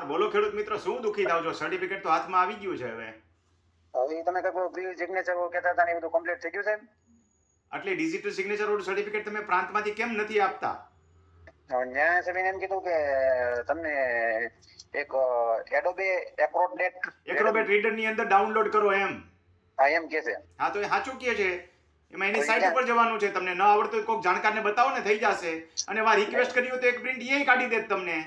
નમસ્કાર. બોલો ખેડૂત મિત્રો શું દુખી થાવ છો? સર્ટિફિકેટ તો હાથમાં આવી ગયું છે હવે. હવે તમે કહો પ્રી સિગ્નેચર કહેતા હતા ને બધું કમ્પ્લીટ થઈ ગયું છે આટલી ડિજિટલ સિગ્નેચર વાળું સર્ટિફિકેટ તમે પ્રાંતમાંથી કેમ નથી આપતા? ન્યાય સભ્યને એમ કીધું કે તમને એક એડોબે એક્રોબેટ એક્રોબેટ રીડરની અંદર ડાઉનલોડ કરો એમ. હા એમ કે છે. હા તો એ સાચું કે છે. એમાં એની સાઇટ ઉપર જવાનું છે તમને. ન આવડતું કોઈક જાણકારને બતાવો ને થઈ જશે. અને વા રિક્વેસ્ટ કરી હોય તો એક પ્રિન્ટ એ કાઢી દેત તમને.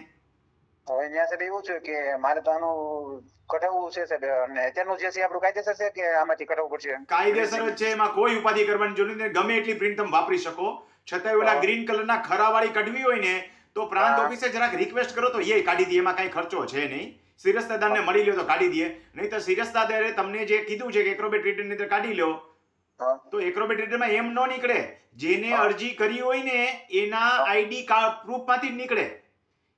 હવે ન્યાય સાહેબ એવું છે કે મારે તો આનું કઢાવવું છે સાહેબ અને અત્યારનું જે છે આપણું કાયદેસર છે કે આમાંથી કઢાવવું પડશે? કાયદેસર જ છે એમાં કોઈ ઉપાધિ કરવાની જરૂર નથી. ગમે એટલી પ્રિન્ટ તમે વાપરી શકો. છતાં ઓલા. ગ્રીન કલરના ખરાવાળી કઢવી હોય ને તો પ્રાંત ઓફિસે જરાક રિક્વેસ્ટ કરો તો એ કાઢી દે. એમાં કઈ ખર્ચો છે નહીં. સિરસ્તદારને મળી લ્યો તો કાઢી દે. નહીં તો સિરસ્તદારે તમને જે કીધું છે કે એક્રોબેટ રીડરની અંદર કાઢી લ્યો તો એક્રોબેટ રીડરમાં એમ ન નીકળે. જેને અરજી કરી હોય ને એના આઈડી પ્રૂફમાંથી જ નીકળે.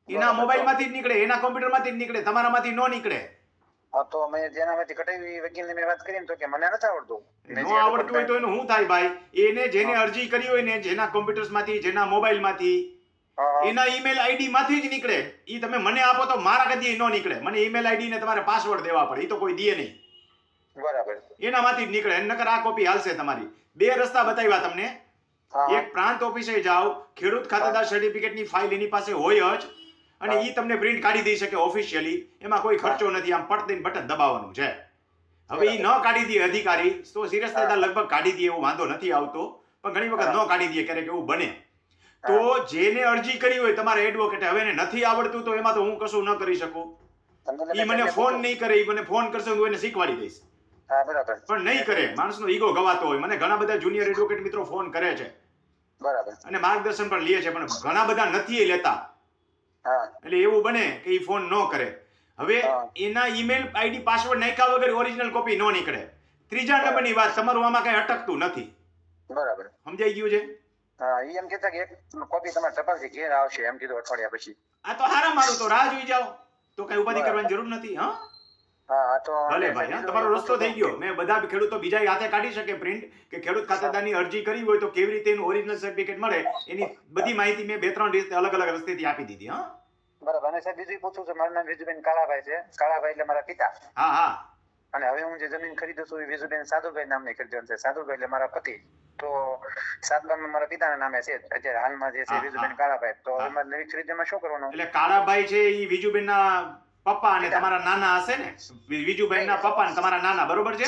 એના બરાબર. મોબાઈલમાંથી જ નીકળે એના કોમ્પ્યુટરમાંથી જ નીકળે તમારામાંથી નો નીકળે. હા તો મેં જેનામાંથી કટાવી વકીલને મેં વાત કરી તો કે મને નથી આવડતું. નો આવડતું હોય તો એનું શું થાય ભાઈ? એને જેને અરજી કરી હોય ને જેના કોમ્પ્યુટર્સમાંથી જેના મોબાઈલમાંથી હા, હા. એના ઈમેલ આઈડી માંથી જ નીકળે. ઈ તમે મને આપો તો મારા કદી ન નીકળે. મને ઈમેલ આઈડી ને તમારે પાસવર્ડ દેવા પડે ઈ તો કોઈ દે નહીં. બરાબર. એનામાંથી જ નીકળે નકર આ કોપી હાલશે તમારી. બે રસ્તા બતાવ્યા તમને. એક પ્રાંત ઓફિસે જાઓ ખેડૂત ખાતેદાર સર્ટિફિકેટની ફાઇલ એની પાસે હોય જ. અને એ ઈ તમને પ્રિન્ટ કાઢી દઈ શકે ઓફિશિયલી એમાં કોઈ ખર્ચો નથી આમ પટ દઈને બટન દબાવવાનું છે. હવે એ ન કાઢી દે અધિકારી તો સિરિયસ. લગભગ કાઢી દે એવો વાંધો નથી આવતો. પણ ઘણી વખત ન કાઢી દે ક્યારેક એવું બને. તો જેને અરજી કરી હોય તમારા એડવોકેટે હવે એને નથી આવડતું તો એમાં તો હું કશું ન કરી શકું. એ મને ફોન. નહીં કરે એ મને ફોન કરશે હું એને શીખવાડી દઈશ. પણ નહીં કરે માણસનો ઈગો ગવાતો હોય. મને ઘણા બધા જુનિયર એડવોકેટ મિત્રો ફોન કરે છે. બરાબર. અને માર્ગદર્શન પણ લે છે પણ ઘણા બધા નથી લેતા. એટલે એવું બને કે એ ફોન ન કરે. હવે એના ઈમેલ આઈડી પાસવર્ડ નાખ્યા વગર ઓરિજિનલ કોપી ન નીકળે. ત્રીજા. નંબરની વાત તમારું આમાં કઈ અટકતું નથી. બરાબર. સમજાઈ ગયું છે? હા એ એમ કહેતા કે એક કોપી તમારા ટપાલથી ઘેર આવશે એમ કીધું અઠવાડિયા પછી. આ તો હારા મારું તો રાહ જોઈ જાઓ. તો કઈ ઉપાધિ. કરવાની જરૂર નથી હા? ભલે ભાઈ તમારો રસ્તો થઈ ગયો. મેં બધા ખેડૂતો બીજા હાથે કાઢી શકે પ્રિન્ટ કે ખેડૂત ખાતેદારની અરજી કરી હોય તો કેવી રીતે એનું ઓરિજિનલ સર્ટિફિકેટ મળે એની બધી માહિતી મેં બે ત્રણ રીતે અલગ અલગ રસ્તેથી આપી દીધી હા. બરાબર. અને સાહેબ બીજું પૂછું છે. મારું નામ વિજુબેન કાળાભાઈ છે. કાળાભાઈ એટલે મારા પિતા. હા હા. અને હવે હું જે જમીન ખરીદું છું એ વિજુબેન સાધુભાઈ નામની ખરીદવાનું છે. સાધુભાઈ એટલે મારા પતિ. તો સાતબામાં મારા પિતાના નામે છે. અત્યારે હાલમાં જે છે વિજુબેન કાળાભાઈ. તો એમાં નવી ખરીદીમાં શું કરવાનું? એટલે કાળાભાઈ છે એ વિજુબેનના પપ્પા અને તમારા નાના હશે ને? વિ- વિજુભાઈના પપ્પા અને તમારા નાના બરોબર છે?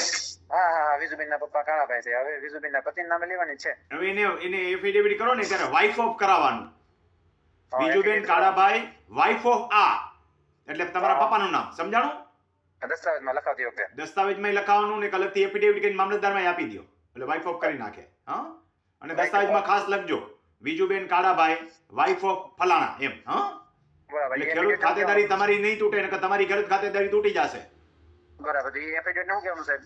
હા હા વિજુબેન ના પપ્પા કાળાભાઈ છે. હવે વિજુબેનના પતિ નામે લેવાની છે. હવે એને એને એફિડેવિટ કરો ને ત્યારે વાઇફ ઓફ કરાવવાનું. વિજુબેન કાળાભાઈ વાઇફ ઓફ આ. એટલે તમારા. પપ્પાનું નામ સમજાણું? દસ્તાવેજમાં લખાવતી વખતે. દસ્તાવેજમાં લખાવાનું ને કલરથી એફિડેવિટ કરીને મામલતદારમાં આપી દો એટલે વાઇફ ઓફ કરી નાખે. હા? અને દસ્તાવેજ દસ્તાવેજમાં ખાસ લખજો. વિજુબેન કાળાભાઈ વાઇફ ઓફ ફલાણા એમ. હા? બરાબર ખેડૂત ખાતેદારી તમારી નહીં તૂટે ને તમારી ખેડૂત ખાતેદારી તૂટી જશે. બરાબર તો એ એફિડેવિટનું શું કેવું સાહેબ?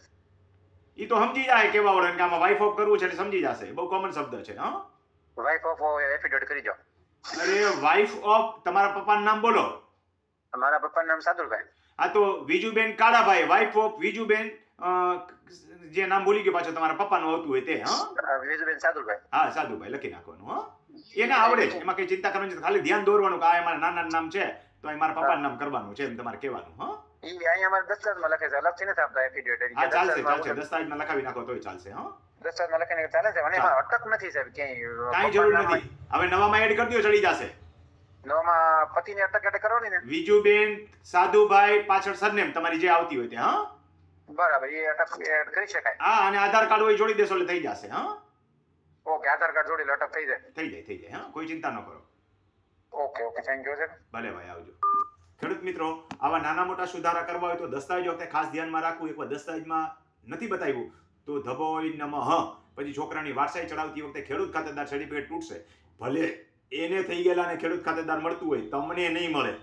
ઈ તો સમજી જાય કેવા વળે કે આમાં વાઇફ ઓફ કરવું છે એટલે સમજી જશે. બહુ કોમન શબ્દ છે હા? વાઇફ ઓફ એફિડેવિટ કરી દો. અરે વાઇફ ઓફ તમારા પપ્પાનું નામ બોલો. અમારા પપ્પાનું નામ સાદુલભાઈ. આ તો વિજુબેન કાળાભાઈ વાઇફ ઓફ વિજુબેન જે નામ ભૂલી ગયો પાછો તમારા પપ્પાનું આવતું હોય તે હા? વિજુબેન સાદુલભાઈ. હા સાધુભાઈ લખી નાખવાનું હા? એને આવડે છે. એમાં કઈ ચિંતા કરવાની છે ખાલી ધ્યાન દોરવાનું કે આ મારા નાના નામ છે તો અહીં મારા પપ્પાનું નામ કરવાનું છે એમ તમારે કહેવાનું હા? ઈ અહીંયા અમારે દસ્તાવેજમાં લખે છે. અલગથી નથી આપતા એફિડેવિટ હા ચાલશે ચાલશે. દસ્તાવેજમાં લખાવી નાખો તોય ચાલશે હા? દસ્તાવેજમાં લખીને ચાલે છે અને એમાં અટક નથી સાહેબ ક્યાંય. કાંઈ જરૂર નથી. હવે નવામાં એડ કરી દો ચડી જશે. નવામાં પતિની અટક એટલે કરવાની ને. વિજુબેન સાધુભાઈ પાછળ સરનેમ તમારી જે આવતી હોય તે હા? બરાબર એ અટક એડ કરી શકાય. હા અને આધાર કાર્ડ હોય જોડી દેશો એટલે થઈ જશે હા? ઓકે આધાર કાર્ડ જોડી લટક થઈ જાય. થઈ જાય થઈ જાય હા કોઈ ચિંતા ન કરો. Okay okay thank you sir ભલે ભાઈ આવજો. ખેડૂત મિત્રો આવા નાના મોટા સુધારા કરવા હોય તો દસ્તાવેજ વખતે ખાસ ધ્યાનમાં રાખવું એકવાર દસ્તાવેજમાં નથી બતાવ્યું તો ધબોય નમઃ. પછી છોકરાની વારસાઈ ચડાવતી વખતે ખેડૂત ખાતેદાર સર્ટિફિકેટ તૂટશે. ભલે એને થઈ ગયેલા ને ખેડૂત ખાતેદાર મળતું હોય તમને નહીં મળે.